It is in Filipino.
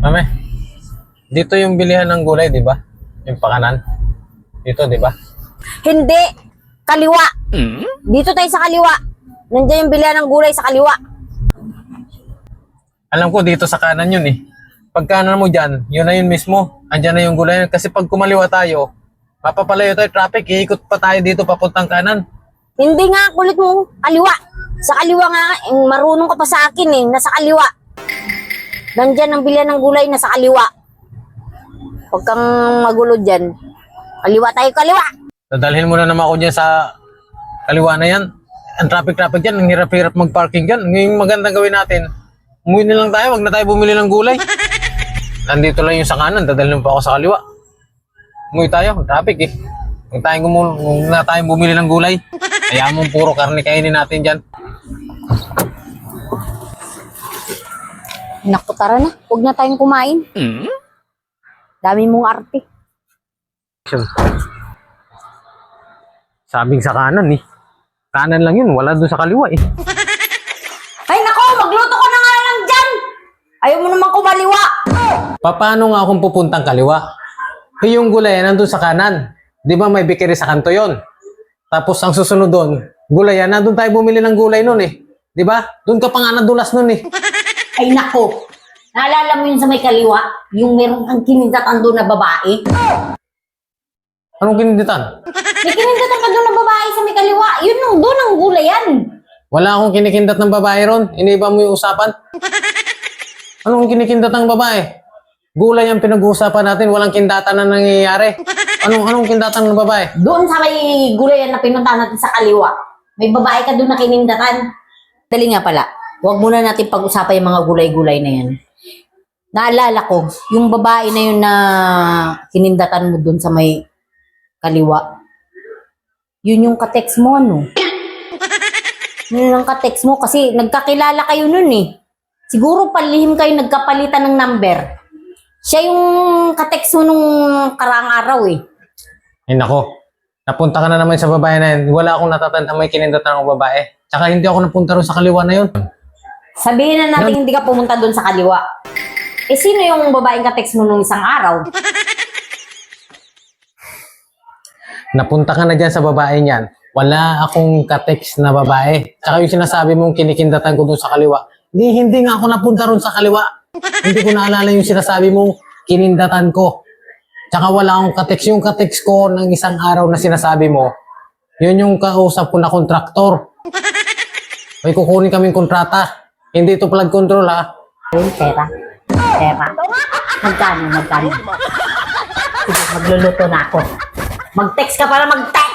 Mame, dito yung bilihan ng gulay, di ba? Yung pakanan. Dito, di ba? Hindi. Kaliwa. Dito tayo sa kaliwa. Nandiyan yung bilihan ng gulay sa kaliwa. Alam ko dito sa kanan yun eh. Pag kanan mo dyan, yun na yun mismo. Andyan na yung gulay. Kasi pag kumaliwa tayo, mapapalayo tayo traffic, iikot pa tayo dito papuntang kanan. Hindi nga, kulit mo. Kaliwa. Sa kaliwa nga, eh, marunong ka pa sa akin eh. Nasa kaliwa. Nandyan ang bilihan ng gulay, nasa kaliwa. Huwag kang magulo dyan. Kaliwa tayo, kaliwa. Dadalhin mo na naman ako dyan sa kaliwa na yan. Ang traffic-traffic dyan, ang hirap-hirap mag-parking dyan. Ngayon magandang gawin natin, umuwi na lang tayo, wag na tayo bumili ng gulay. Nandito lang yung sa kanan, dadalhin pa ako sa kaliwa. Umuwi tayo, traffic eh. Huwag tayong, gumu- huwag na tayong bumili ng gulay. Kaya mo puro karne kainin natin dyan. Naku, tara na. Huwag na tayong kumain. Dami mong arte. Sabing sa kanan eh. Kanan lang yun, wala doon sa kaliwa eh. Ay nako, magluto ko na nga lang dyan. Ayaw mo naman kumaliwa. Paano nga kung pupuntang kaliwa? Yung gulay nandun sa kanan. Di ba may bikiri sa kanto yon? Tapos ang susunod doon, gulayan, nandun tayo bumili ng gulay noon eh. Di ba? Doon ka pa nga nadulas noon eh. Ay nako. Naalala mo yun sa may kaliwa? Yung meron kang kinindatan doon na babae? Anong kininditan? May kinindatan ka doon na babae sa may kaliwa. Yun nung doon ang gulayan. Wala akong kinikindat ng babae ron. Iniba mo yung usapan. Anong kinikindat ng babae? Gulay ang pinag-uusapan natin, walang kindatan na nangyayari. Anong anong kindatan ng babae? Doon sa may gulayan na pinunta natin sa kaliwa. May babae ka doon na kinindatan. Dali nga pala. Huwag muna natin pag-usapan yung mga gulay-gulay na yan. Naalala ko, yung babae na yun na kinindatan mo doon sa may kaliwa. Yun yung katext mo, ano? Yun ang katext mo kasi nagkakilala kayo nun eh. Siguro palihim kayo nagkapalitan ng number. Siya yung katext mo nung karaang araw eh. Ay nako, napunta ka na naman sa babae na yun. Wala akong natatanda may kinindatan ng babae. Tsaka hindi ako napunta ron sa kaliwa na yun. Sabihin na natin hindi ka pumunta doon sa kaliwa. Eh, sino yung babaeng ka-text mo nung isang araw? Napunta ka na dyan sa babae niyan. Wala akong katext na babae. Tsaka yung sinasabi mong kinikindatan ko doon sa kaliwa. Hindi, hindi nga ako napunta ron sa kaliwa. hindi ko naalala yung sinasabi mong kinindatan ko. Tsaka wala akong katext. Yung katext ko ng isang araw na sinasabi mo, yun yung kausap ko na kontraktor. May kukunin kaming kontrata. Hindi ito flood control ha. Ayun, pera. Pera. Magkano, magkano? Sige, magluluto na ako. Mag-text ka para mag-text!